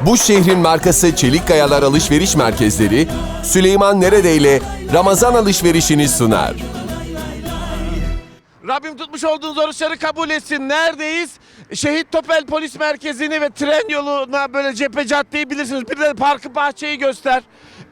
Bu şehrin markası Çelik Kayalar Alışveriş Merkezleri, Süleyman Neredeyle Ramazan alışverişini sunar. Rabbim tutmuş olduğunuz oruçları kabul etsin. Neredeyiz? Şehit Topel Polis Merkezi'ni ve tren yoluna böyle cephe caddeyi bilirsiniz. Bir de parkı bahçeyi göster.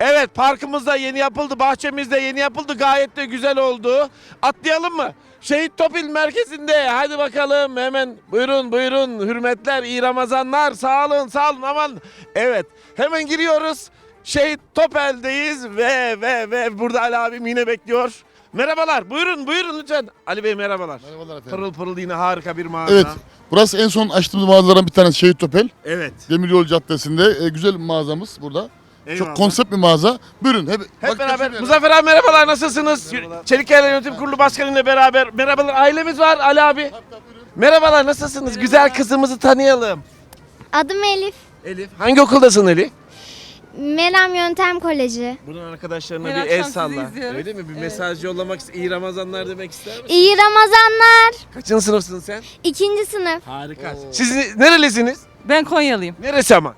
Evet parkımız da yeni yapıldı. Bahçemiz de yeni yapıldı. Gayet de güzel oldu. Atlayalım mı? Şehit Topel Merkezi'nde. Hadi bakalım hemen buyurun buyurun. Hürmetler, iyi Ramazanlar. Sağ olun sağ olun aman. Evet hemen giriyoruz. Şehit Topel'deyiz ve ve ve burada Ali abim yine bekliyor. Merhabalar. Buyurun buyurun lütfen. Ali Bey merhabalar. Merhabalar efendim. Pırıl pırıl yine harika bir mağaza. Evet. Burası en son açtığımız mağazalardan bir tanesi Şehit Topel. Evet. Demiryolu Caddesi'nde. E, güzel bir mağazamız burada. Eyvallah. Çok konsept bir mağaza. Buyurun. Hep, Hep bak- beraber. bak- Muzaffer abi merhabalar nasılsınız? Çelik Yayla Yönetim Kurulu Başkanı ile beraber. Merhabalar ailemiz var Ali abi. Merhabalar nasılsınız? Güzel kızımızı tanıyalım. Adım Elif. Elif. Hangi okuldasın Elif? Meram Yöntem Koleji. Bunun arkadaşlarına Her bir el akşam sizi salla. izliyoruz. Öyle mi? Bir mesaj yollamak iyi Ramazanlar demek ister misin? İyi Ramazanlar. Kaçıncı sınıfsın sen? İkinci sınıf. Harika. Siz nerelisiniz? Ben Konyalıyım. Neresi ama?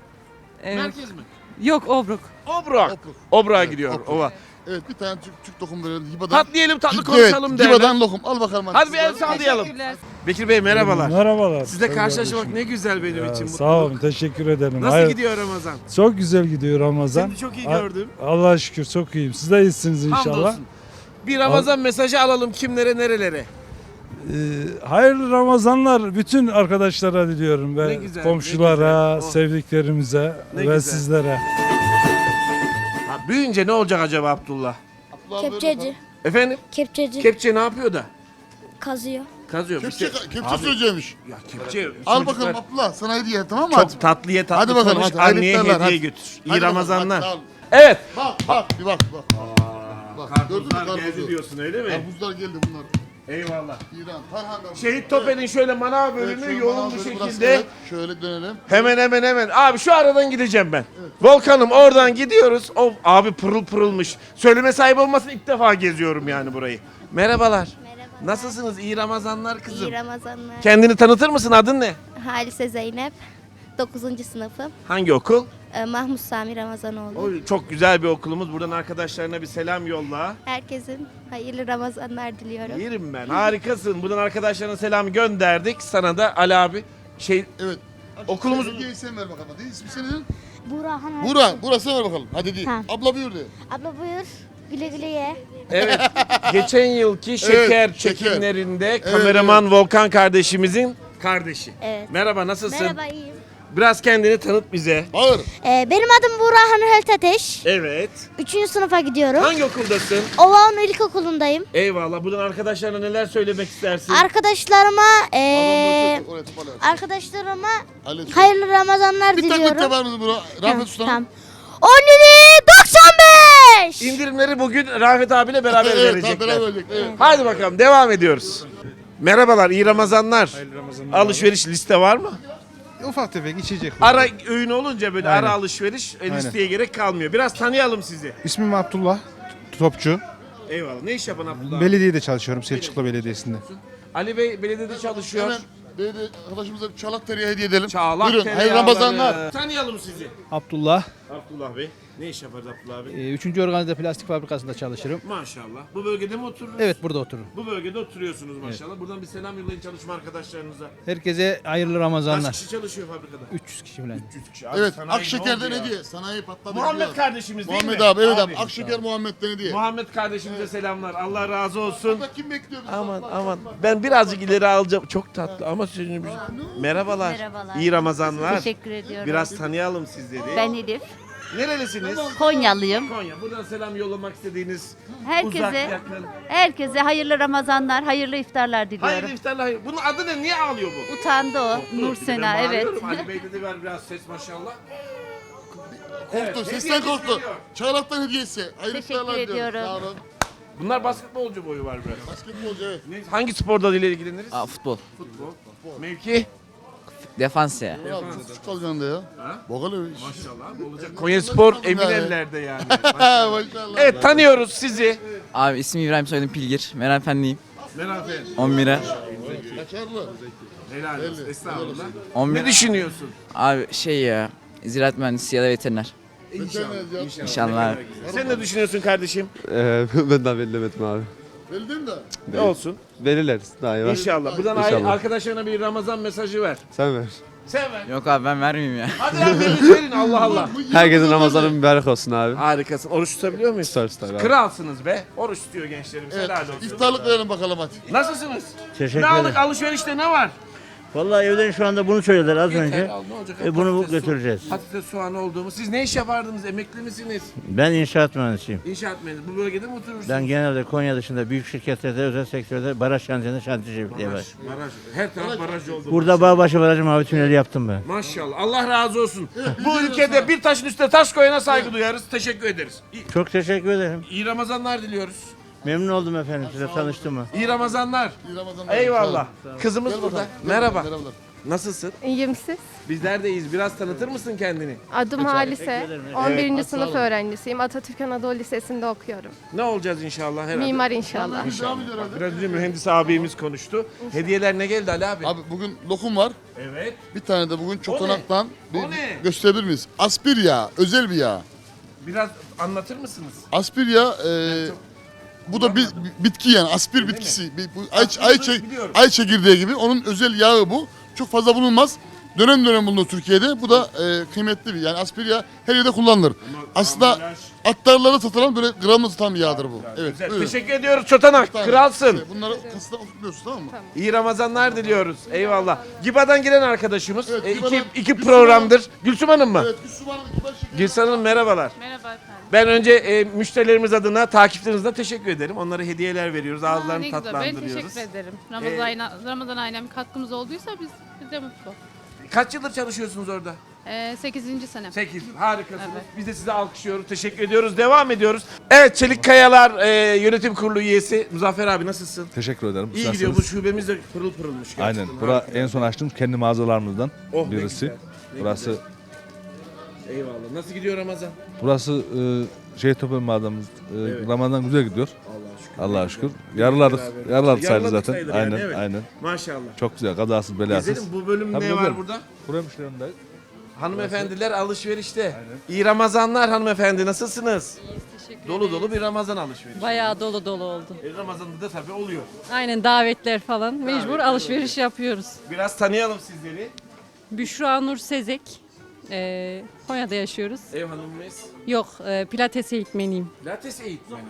Evet. Merkez mi? Yok Obruk. Obra. Obruk. Obra gidiyor. Obruk. Ova. Evet bir tane Türk, Türk lokum verelim. Hiba'dan. Tatlı yiyelim tatlı Evet, konuşalım derler. Hiba'dan lokum. Al bakalım. Hadi bir el sallayalım. Teşekkürler. Bekir Bey merhabalar. Merhabalar. Sizle Sayın karşılaşmak kardeşim. ne güzel benim Ya, için. Sağ olun, teşekkür ederim. Nasıl Hayır, gidiyor Ramazan? Çok güzel gidiyor Ramazan. Seni çok iyi A- gördüm. Allah'a şükür çok iyiyim. Siz de iyisiniz inşallah. Hamdolsun. Bir Ramazan mesajı alalım kimlere nerelere. Ee, hayırlı Ramazanlar bütün arkadaşlara diliyorum Ne ve güzel, ne komşulara, güzel. Oh. sevdiklerimize Ne ve güzel. sizlere. Ha, büyüyünce ne olacak acaba Abdullah? Kepçeci. Efendim? Kepçeci. Kepçe ne yapıyor da? Kazıyor. Kazıyor. Kepçe, İşte- kepçe Abi, söyleyeceğimiş. Ya kepçe. Al çocuklar bakalım Abdullah sana hediye tamam mı? Çok Hadi. tatlıya tatlı Hadi bakalım, konuş. hadi, hayırlı anneye iftarlar, hediye hadi. götür. İyi Hadi bakalım, Ramazanlar. hadi. Evet. Bak bak bir bak bak. Bak gördün mü Karpuzlar geldi karpuzu? diyorsun öyle mi? Karpuzlar geldi bunlar. Eyvallah. İran. Şehit Topel'in şöyle manav bölümü şöyle yoğun bir burası, şekilde. evet. Şöyle dönelim. Hemen hemen hemen. Abi şu aradan gideceğim ben. Volkanım oradan gidiyoruz. O abi pırıl pırılmış. Söyleme sahibi olmasın ilk defa geziyorum yani burayı. Merhabalar. Merhaba. Nasılsınız? İyi Ramazanlar kızım. İyi Ramazanlar. Kendini tanıtır mısın? Adın ne? Halise Zeynep. 9. sınıfım. Hangi okul? Ee, Mahmut Sami Ramazanoğlu. Oy, çok güzel bir okulumuz. Buradan arkadaşlarına bir selam yolla. Herkesin hayırlı Ramazanlar diliyorum. Yerim ben. Harikasın. Buradan arkadaşlarına selam gönderdik. Sana da Ali abi şey Evet. Okulumuz- Hediyeyi sen ver bakalım. Hadi ismi senin? Burhan Bura. Bura sen ver bakalım. Hadi değil. Tamam. Abla buyur de. Abla buyur. Güle güle ye. evet geçen yılki şeker şeker. çekimlerinde kameraman Volkan kardeşimizin kardeşi. Evet. Merhaba nasılsın? Merhaba iyiyim. Biraz kendini tanıt bize. Bağır. Ee, benim adım Burhan Hölt Ateş. Evet. 3. sınıfa gidiyorum. Hangi okuldasın? Ovağın İlkokulu'ndayım. Eyvallah. Buradan arkadaşlarına neler söylemek istersin? Arkadaşlarıma ee, arkadaşlarıma hayırlı Ramazanlar Bir diliyorum. taklit var mı bura? Rafet Usta. Tamam. 17.95 İndirimleri bugün Rafet abiyle beraber Evet, verecekler. tabii, beraber verecek, evet. Hadi bakalım devam ediyoruz. Merhabalar, iyi Ramazanlar. Alışveriş liste var mı? Ufak tefek içecek. Ara öğün olunca böyle Aynen. ara alışveriş e, listeye gerek kalmıyor. Biraz tanıyalım sizi. İsmim Abdullah. Topçu. Eyvallah. Ne iş yapan Abdullah? Belediyede çalışıyorum. Selçuklu Belediyesi'nde. Ali Bey belediyede çalışıyor. Hemen belediye arkadaşımıza bir çalak teriye hediye edelim. Çağlak Buyurun. Hayırlı Ramazanlar. Tanıyalım sizi. Abdullah. Abdullah Bey. Ne iş yaparız Abdullah Bey? e, Üçüncü organize plastik fabrikasında çalışırım. Maşallah. Bu bölgede mi otururuz? Evet burada otururum. Bu bölgede oturuyorsunuz maşallah. Buradan bir selam yollayın çalışma arkadaşlarınıza. Herkese hayırlı Kaç Ramazanlar. kişi çalışıyor fabrikada? 300 kişi falan. 300 kişi. Abi Evet. sanayi ne Akşeker'den oldu ya? hediye. Sanayi patladı. Muhammed diyor. kardeşimiz değil Muhammed mi? abi evet abi. Akşeker Muhammed'den hediye. Muhammed kardeşimize selamlar. Allah razı olsun. Burada kim bekliyor bizi? Aman aman. Ben birazcık ileri alacağım. Çok tatlı ama sözünü bir... Merhabalar. Merhabalar. İyi Ramazanlar. Teşekkür ediyorum. Biraz tanıyalım sizleri. Ben Elif. Nerelisiniz? Konyalıyım. Konya. Buradan selam yollamak istediğiniz uzak Herkese yakın. herkese hayırlı Ramazanlar, hayırlı iftarlar diliyorum. Hayırlı iftarlar. hayır. Bunun adı ne? Niye ağlıyor bu? Utandı o. Korktu. Nur Bir de Sena ben evet. bağırıyorum. Ali Bey'de de var biraz ses maşallah. Korktu. Evet, Sesten korktu. geliyor. Çağlak'tan hediyesi. Hayırlı Teşekkür iftarlar diliyorum. ediyorum. Sağ olun. Bunlar basketbolcu boyu var biraz. Basketbolcu evet. Ne- Hangi spor dalıyla ilgileniriz? Aa, futbol. Futbol. Mevki? Defans ya. Küçük kalacaksın da ya. Bakalım. Maşallah. Olacak. Konya Spor emin Yani. ellerde yani. Maşallah. evet tanıyoruz sizi. Abi ismim İbrahim soyadım Pilgir. Meral Fenliyim. Merak 11'e. Kaçarlı. Helal olsun. Estağfurullah. 11. Ne düşünüyorsun? Abi şey ya. Ziraat mühendisi ya da veteriner. İnşallah. İnşallah. Sen ne düşünüyorsun kardeşim? ben daha belirlemedim abi. Bildin de. Ne olsun? Verirler daha iyi. İnşallah. Buradan İnşallah. arkadaşlarına bir Ramazan mesajı ver. Sen ver. Sen ver. Yok abi ben vermeyeyim ya. Hadi lan verin verin Allah Allah. Herkesin Ramazan'ı mübarek olsun abi. Harikasın. Oruç tutabiliyor muyuz? Tutar tutar abi. Kralsınız be. Oruç tutuyor gençlerimiz. Evet. Helal olsun. İftarlık verelim bakalım hadi. Nasılsınız? Teşekkür Ne aldık alışverişte ne var? Vallahi evden şu anda bunu söylediler az Yeter, al, ne olacak? E, bunu Patates, su- götüreceğiz. Patates soğan olduğumu. Siz ne iş yapardınız? Emekli misiniz? Ben inşaat mühendisiyim. İnşaat mühendisi. Bu bölgede mi oturursunuz? Ben genelde Konya dışında büyük şirketlerde, özel sektörde baraj şantiyinde şantiye var. Baraj, baraj. Her taraf baraj oldu. Burada Bağbaşı Barajı Mavi Tüneli yaptım ben. Maşallah. Allah razı olsun. Bu ülkede bir taşın üstüne taş koyana saygı duyarız. Teşekkür ederiz. İyi, Çok teşekkür ederim. iyi Ramazanlar diliyoruz. Memnun oldum efendim size tanıştım mı? İyi Ramazanlar. İyi Ramazanlar. Eyvallah. Kızımız Gel burada. Merhaba. Merhabalar. Nasılsın? İyiyim siz? Bizler de iyiyiz. Biraz tanıtır mısın kendini? Adım Halise. 11. Evet, sınıf öğrencisiyim. Atatürk Anadolu Lisesi'nde okuyorum. Ne olacağız inşallah herhalde? Mimar inşallah. Hadi. Biraz önce mühendis abimiz konuştu. Hediyeler ne geldi Ali abi? Abi bugün lokum var. Evet. Bir tane de bugün çotanaktan bir O ne? gösterebilir miyiz? Aspir yağı, özel bir yağ. Biraz anlatır mısınız? Aspir yağı, e, bu da bir bitki yani aspir bitkisi. Bir- bu ay, ay, biliyorum. ay çekirdeği gibi. Onun özel yağı bu. Çok fazla bulunmaz. Dönem dönem bulunur Türkiye'de. Bu da e, kıymetli bir yani aspir yağı her yerde kullanılır. Aslında ambalaj- atlarlara satılan böyle gramla satılan bir yağdır bu. Evet. Güzel. buyurun. Teşekkür ediyoruz Çotanak. Tamam. Kralsın. E, Bunları kasada oturtuyorsun tamam mı? İyi Ramazanlar diliyoruz. Eyvallah. Giba'dan gelen arkadaşımız. Evet, E, Giba'dan- iki, iki Gülsüm programdır. Gülsüm Hanım mı? Evet, Gülsüm Hanım, Gülsüm Hanım merhabalar. Merhaba. Ben önce e, müşterilerimiz adına, takipçilerinize teşekkür ederim. Onlara hediyeler veriyoruz, ağızlarını ne güzel. Ben tatlandırıyoruz. teşekkür ederim. Ramazan, ayına, Ramazan ayına bir katkımız olduysa biz, biz de mutlu. Kaç yıldır çalışıyorsunuz orada? Ee, 8. sene. 8 yıl. Harikasınız. Biz de size alkışlıyoruz, teşekkür ediyoruz. Devam ediyoruz. Evet, Çelik Kayalar e, Yönetim Kurulu üyesi Muzaffer abi nasılsın? Teşekkür ederim. İyi gidiyor. Bu şubemiz de pırıl pırılmış. gerçekten. Aynen. Bura Harika. en son açtığım kendi mağazalarımızdan Oh, ne birisi. güzel, ne Burası güzel. Eyvallah. Nasıl gidiyor Ramazan? burası e, şey topu mağazamız. E, Evet. Ramazan güzel gidiyor. Allah'a şükür. Allah'a şükür. Yarıladık. Beraber. Yarıladık sayılır Yarıladık zaten. sayılır yani, aynen, evet. aynen. Maşallah. Çok güzel. Kazasız belasız. Gezelim bu bölüm Tabii ne var gezelim. burada? Buraya müşterilerinde. Hanımefendiler alışverişte. İyi Ramazanlar hanımefendi nasılsınız? Teşekkür Dolu dolu bir Ramazan alışverişi. Bayağı dolu dolu oldu. E, Ramazan'da da tabii oluyor. Aynen davetler falan. Mecbur Davetler alışveriş yapıyoruz. Biraz tanıyalım sizleri. Büşra Nur Sezek. Ee, Konya'da yaşıyoruz. Ev hanımımız. Yok, e, pilates eğitmeniyim. Pilates eğitmeni.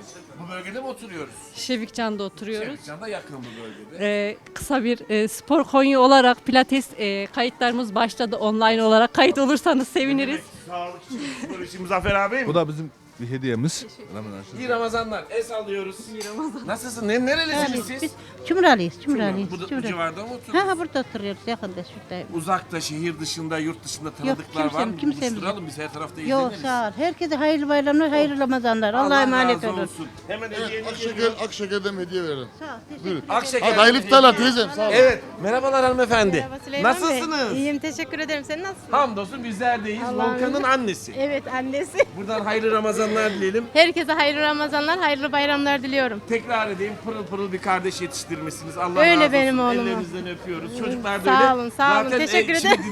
Bu bölgede mi oturuyoruz? Şevikcan'da oturuyoruz. Şevkcan'da yakın bu bölgede. Ee, kısa bir e, spor Konya olarak pilates e, kayıtlarımız başladı online olarak. Kayıt olursanız seviniriz. Sağlık için, spor için Muzaffer abi mi? Bu da bizim bir hediyemiz. Ramazan. İyi Ramazanlar. Es alıyoruz. İyi Ramazan. Nasılsın? Ne, nerelisiniz siz? Cumhuralıyız, Bu, Cumhuralıyız. bu Cumhuralıyız. civarda mı Ha, oturuyorsunuz? ha burada oturuyoruz yakında şurada. Uzakta, şehir dışında, yurt dışında tanıdıklar kimse- var mı? kimse Buluşturalım biz her tarafta Yok izleniriz. sağ ol. Herkese hayırlı bayramlar, hayırlı Ramazanlar. Allah'a emanet razı olun. olsun. Hemen hediyeni Evet, geliyor. Akşeker, Akşeker'den hediye verelim. Sağ ol. teşekkür Buyurun. ederim. Akşeker. Hadi hayırlı iftarlar teyzem. Sağ olun. Evet. Merhabalar hanımefendi. Nasılsınız? İyiyim teşekkür ederim. Sen nasılsın? Hamdolsun bizlerdeyiz. Allah'ım. Volkan'ın annesi. Evet annesi. Buradan hayırlı Ramazanlar dileyelim. Herkese hayırlı Ramazanlar, hayırlı bayramlar diliyorum. Tekrar edeyim pırıl pırıl bir kardeş yetiştirmişsiniz. Allah Öyle razı olsun. benim oğlum. Ellerinizden öpüyoruz. Çocuklar da Sağ öyle. olun, sağ olun. Zaten, e, Teşekkür şimdi ederim.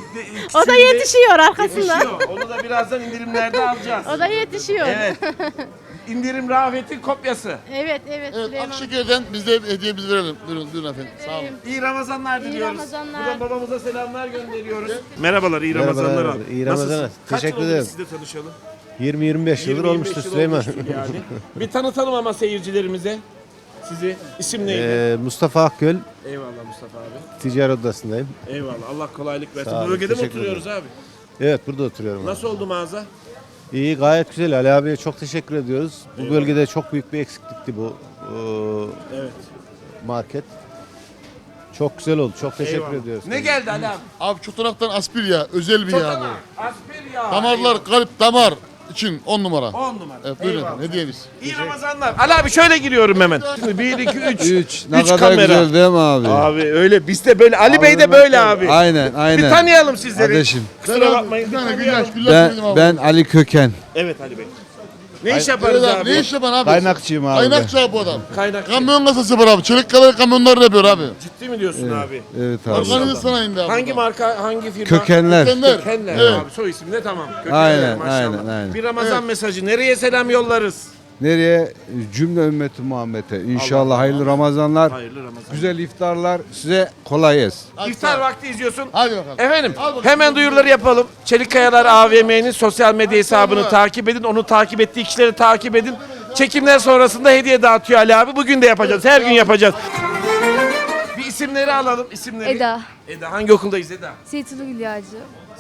O da ikisini de yetişiyor arkasında. Yetişiyor. Onu da birazdan indirimlerde alacağız. O da yetişiyor. Evet. İndirim rafetin kopyası. Evet, evet. Evet Süleyman. Akşeker'den biz de hediyemizi verelim. Buyurun, buyurun efendim. Sağ olun. İyi Ramazanlar İyi diliyoruz. Ramazanlar. Buradan babamıza selamlar gönderiyoruz. Merhabalar, iyi Ramazanlar abi. iyi? Ramazanlar. Kaç Teşekkür yıl oldu ederim. Sizle tanışalım. 20-25 20-25 yıl olmuştur Yani. bir tanıtalım ama seyircilerimize. Sizi isim neydi? Ee, Mustafa Akgöl, Eyvallah Mustafa abi. ticaret odasındayım. Eyvallah. Allah kolaylık versin. Sağ olun, bölgede mi teşekkür oturuyoruz abi? Evet burada oturuyorum. Nasıl oldu mağaza? İyi gayet güzel. Ali abiye çok teşekkür ediyoruz. Bu bölgede çok büyük bir eksiklikti bu e, Evet. market. Çok güzel oldu. Çok teşekkür Eyvallah. ediyoruz. Ne geldi Ali abi? Abi çotanaktan aspir yağı, özel bir Çotana. bu. Aspir ya. Damarlar, kalp, damar için 10 numara. 10 numara. Evet buyurun Eyvallah. efendim hediyemiz. İyi Ramazanlar. Ali abi şöyle giriyorum hemen. Şimdi 1, 2, 3. 3. Ne Üç kadar kamera. güzel değil mi abi? Abi öyle biz de böyle Ali Bey de böyle abi. Aynen aynen. Bir tanıyalım sizleri. Kardeşim. Kusura bakmayın. Bir tane güllaç, verelim abi. Ali Köken. Evet Ali Bey. Ne iş yaparız Evet abi? Ne iş yapan abi? Kaynakçıyım abi. Kaynakçı abi bu adam. Kaynak. Kamyon kasası var abi. Çelik kamyonları yapıyor abi. Ciddi mi diyorsun abi? Evet Organize sanayinde abi. Hangi marka, hangi firma? Kökenler. Kökenler. Kökenler Evet. abi soy isim de tamam. Kökenler, Aynen, maşallah. aynen, aynen. Bir Ramazan mesajı nereye selam yollarız? Nereye? Cümle ümmeti Muhammed'e. İnşallah hayırlı Ramazanlar. Hayırlı Ramazan. Güzel iftarlar. Size kolay gelsin. İftar vakti izliyorsun. Hadi bakalım. Efendim Al bakalım. hemen duyuruları yapalım. Çelik Kayalar AVM'nin sosyal medya hesabını takip edin. Onu takip ettiği kişileri takip edin. Çekimler sonrasında hediye dağıtıyor Ali abi. Bugün de yapacağız. Her gün yapacağız. Bir isimleri alalım. isimleri. Eda. Eda hangi okuldayız Eda? Seyitulu Gülyacı.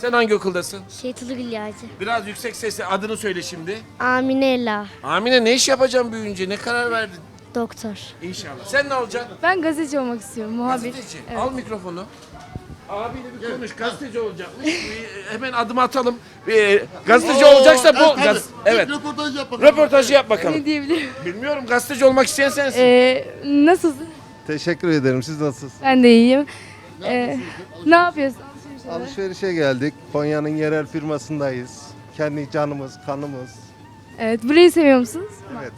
Sen hangi okuldasın? Şeytulu Gülyacı. Biraz yüksek sesle adını söyle şimdi. Amine Ela. Amine ne iş yapacağım büyüyünce? Ne karar verdin? Doktor. İnşallah. Sen ne olacaksın? Ben gazeteci olmak istiyorum. Muhabir. Gazeteci. Al mikrofonu. Abiyle bir konuş. Gazeteci olacakmış. Bir, hemen adım atalım. Bir, gazeteci olacaksa bu. Gaz, evet. Röportaj yap bakalım. Röportajı yap bakalım. Ne diyebilirim? Bilmiyorum gazeteci olmak isteyen sensin. Ee, nasılsın? Teşekkür ederim. Siz nasılsınız? Ben de iyiyim. Ee, ne yapıyorsun? Alışverişe geldik. Konya'nın yerel firmasındayız. Kendi canımız, kanımız. Evet. Burayı seviyor musunuz? Evet.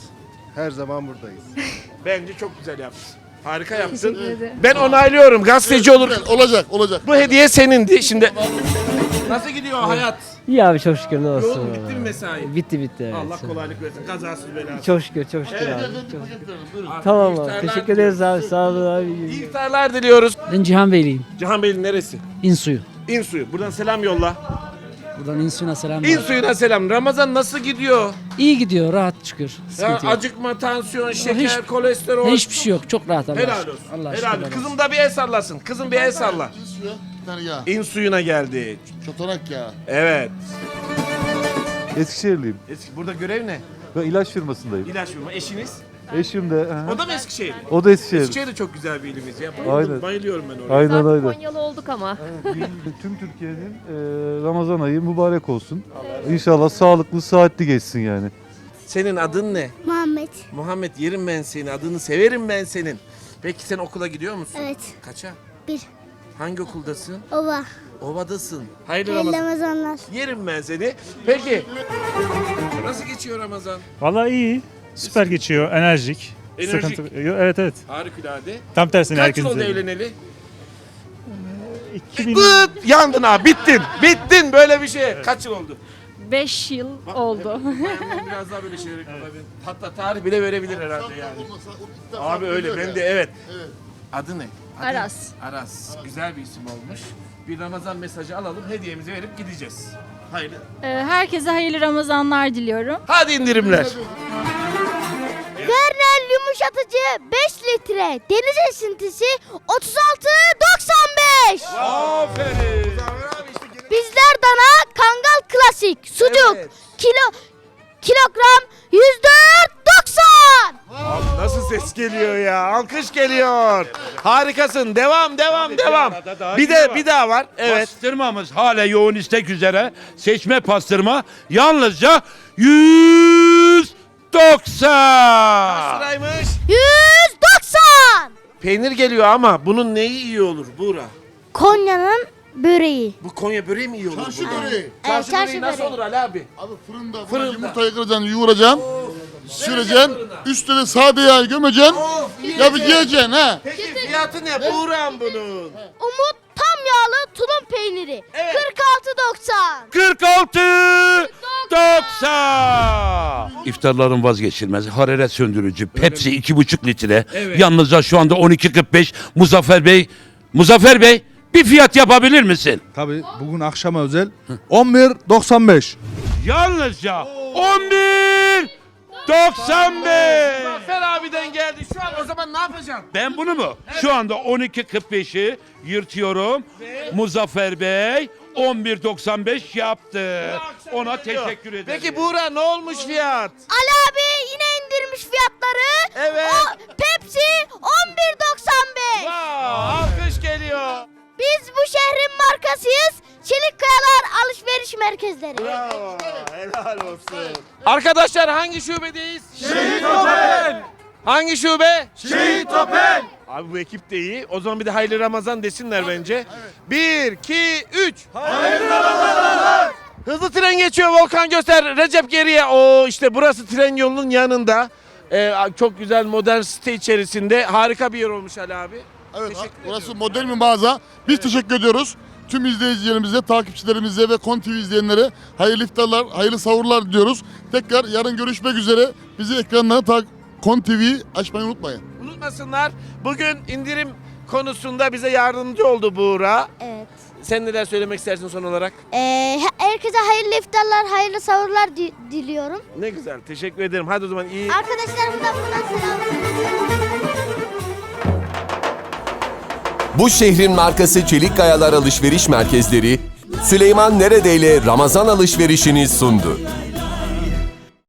Her zaman buradayız. Bence çok güzel yaptın. Harika yaptın. Teşekkür ederim. Ben onaylıyorum. Gazeteci olur. Olacak, olacak. Bu hediye senindi. Şimdi Nasıl gidiyor hayat? İyi abi çok şükür ne Yoğun bitti mi mesai? Bitti bitti Allah kolaylık versin. Kazasız belasız. Çok şükür çok şükür Evet. abi. Tamam abi. Teşekkür ederiz abi. Sağ olun abi. İyi iftarlar diliyoruz. Ben Cihan Beyliyim. Cihan Bey'in neresi? İnsuyu. İnsu'yu. Buradan selam yolla. Buradan İnsu'na selam. İnsu'yuna selam. Ramazan nasıl gidiyor? İyi gidiyor rahat şükür. Ya acıkma, tansiyon, şeker, kolesterol. Hiçbir şey yok. Çok rahat Allah Helal olsun. Allah Helal olsun. Kızım da bir el sallasın. Kızım bir el salla. Suya bir tane yağ. İn suyuna geldi. Çotanak ya. Evet. Eskişehirliyim. Eski, burada görev ne? Ben ilaç firmasındayım. İlaç firma. Eşiniz? Eşim de. O da mı Eskişehirli? O da Eskişehir. Eskişehir de çok güzel bir ilimiz ya. Bayıldım, Aynen. Bayılıyorum ben oraya. Aynen aynen. Konyalı olduk ama. Tüm Türkiye'nin e, Ramazan ayı mübarek olsun. İnşallah sağlıklı, saatli geçsin yani. Senin adın ne? Muhammed. Muhammed yerim ben seni. Adını severim ben senin. Peki sen okula gidiyor musun? Evet. Kaça? Bir. Hangi okuldasın? Ova. Ovadasın. Hayırlı Hayırlı Ramazan. Ramazanlar. Yerim ben seni. Peki. Nasıl geçiyor Ramazan? Vallahi iyi. Süper geçiyor. Enerjik. Enerjik. Sıkıntı- Evet evet. Harikulade. Tam tersine Kaç herkesin yıl oldu söylediği. evleneli? 2000 Bıt! Yandın abi. Bittin. Bittin. Böyle bir şey. Kaç yıl oldu? 5 yıl oldu. Ben biraz daha böyle şeyleri Hatta tarih bile verebilir herhalde yani. Abi öyle ben de evet. Adı ne? Adı Aras. Aras. Güzel bir isim olmuş. Bir Ramazan mesajı alalım, hediyemizi verip gideceğiz. Hayırlı. herkese hayırlı Ramazanlar diliyorum. Hadi indirimler. Yumuşatıcı 5 litre. Deniz esintisi 36.95. Aferin. Bizler dana kangal klasik sucuk. Evet. Kilo kilogram 104.90. Abi nasıl ses geliyor ya? Alkış geliyor. Harikasın. Devam, devam, devam. Bir de bir daha var. Evet. Pastırmamız hala yoğun istek üzere. Seçme pastırma yalnızca 190. Sıraymış. 190. Peynir geliyor ama bunun neyi iyi olur Buğra? Konya'nın böreği. Bu Konya böreği mi iyi olur? Çarşı Buğra? böreği. Çarşı, çarşı böreği nasıl böreği. olur Ali abi? Abi fırında, Fırında. fırında. yumurtayı kıracaksın, yoğuracaksın. Süreceksin. fırına? Üstüne de sade yağ gömeceksin. Of, Ya bir yiyeceksin ha. Peki fiyatı ne Buğra'm bunun? Umut tam yağlı tulum peyniri. Evet. 46.90. 46 90. İftarların vazgeçilmezi hararet söndürücü Pepsi 2,5 litre. Evet. Yalnızca şu anda 12.45 Muzaffer Bey. Muzaffer Bey bir fiyat yapabilir misin? Tabii bugün akşama özel 11.95. Yalnızca 11 95. Zafer abiden geldi. Şu an o zaman ne yapacaksın? Ben bunu mu? Şu anda 12.45'i yırtıyorum. Muzaffer Bey 11.95 yaptı. Ona teşekkür ederim. Peki Buğra ne olmuş fiyat? Ali abi yine indirmiş fiyatları. Evet. O Pepsi 11.95. Wow, alkış geliyor. Biz bu şehrin markasıyız. Çelik Kayalar Alışveriş Merkezleri. Bravo, helal olsun. Arkadaşlar hangi şubedeyiz? Şehit Opel. Hangi şube? Şehit Opel. Abi bu ekip de iyi. O zaman bir de hayırlı Ramazan desinler bence. Bir, iki, üç. Hayırlı Ramazanlar. Hızlı tren geçiyor Volkan göster. Recep geriye. O işte burası tren yolunun yanında. Ee, çok güzel modern site içerisinde. Harika bir yer olmuş Ali abi. Evet, Teşekkür burası modern bir mağaza. Biz teşekkür ediyoruz. Tüm izleyicilerimize, takipçilerimize ve Kon TV izleyenlere hayırlı iftarlar, hayırlı sahurlar diyoruz. Tekrar yarın görüşmek üzere. Bizi ekranlara ta Kon TV'yi açmayı unutmayın. Unutmasınlar. Bugün indirim konusunda bize yardımcı oldu Buğra. Evet. Sen neler söylemek istersin son olarak? Ee, herkese hayırlı iftarlar, hayırlı sahurlar di- diliyorum. Ne güzel. Teşekkür ederim. Hadi o zaman iyi. Arkadaşlarımdan buradan selam. Bu şehrin markası Çelik Kayalar Alışveriş Merkezleri Süleyman Neredeyle Ramazan alışverişini sundu.